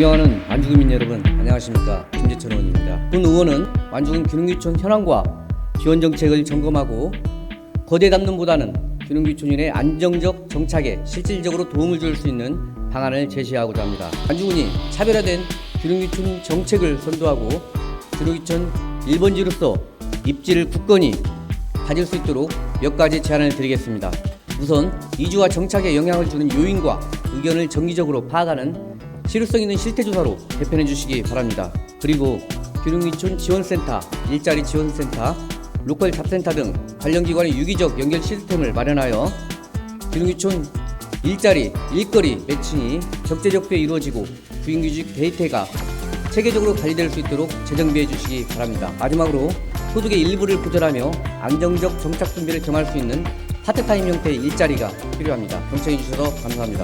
존경하는 완주구민 여러분 안녕하십니까 김재천 의원입니다. 본 의원은 완주군 기능유촌 현황과 지원 정책을 점검하고 거대 담론보다는 기능유촌인의 안정적 정착에 실질적으로 도움을 줄 수 있는 방안을 제시하고자 합니다. 완주군이 차별화된 기능유촌 정책을 선도하고 기능유촌 1번지로서 입지를 굳건히 가질 수 있도록 몇 가지 제안을 드리겠습니다. 우선 이주와 정착에 영향을 주는 요인과 의견을 정기적으로 파악하는 실효성 있는 실태조사로 개편해 주시기 바랍니다. 그리고 기능위촌 지원센터, 일자리 지원센터, 로컬 잡센터 등 관련 기관의 유기적 연결 시스템을 마련하여 기능위촌 일자리, 일거리 매칭이 적재적소에 이루어지고 구인규직 데이터가 체계적으로 관리될 수 있도록 재정비해 주시기 바랍니다. 마지막으로 소득의 일부를 보전하며 안정적 정착 준비를 정할 수 있는 파트타임 형태의 일자리가 필요합니다. 경청해 주셔서 감사합니다.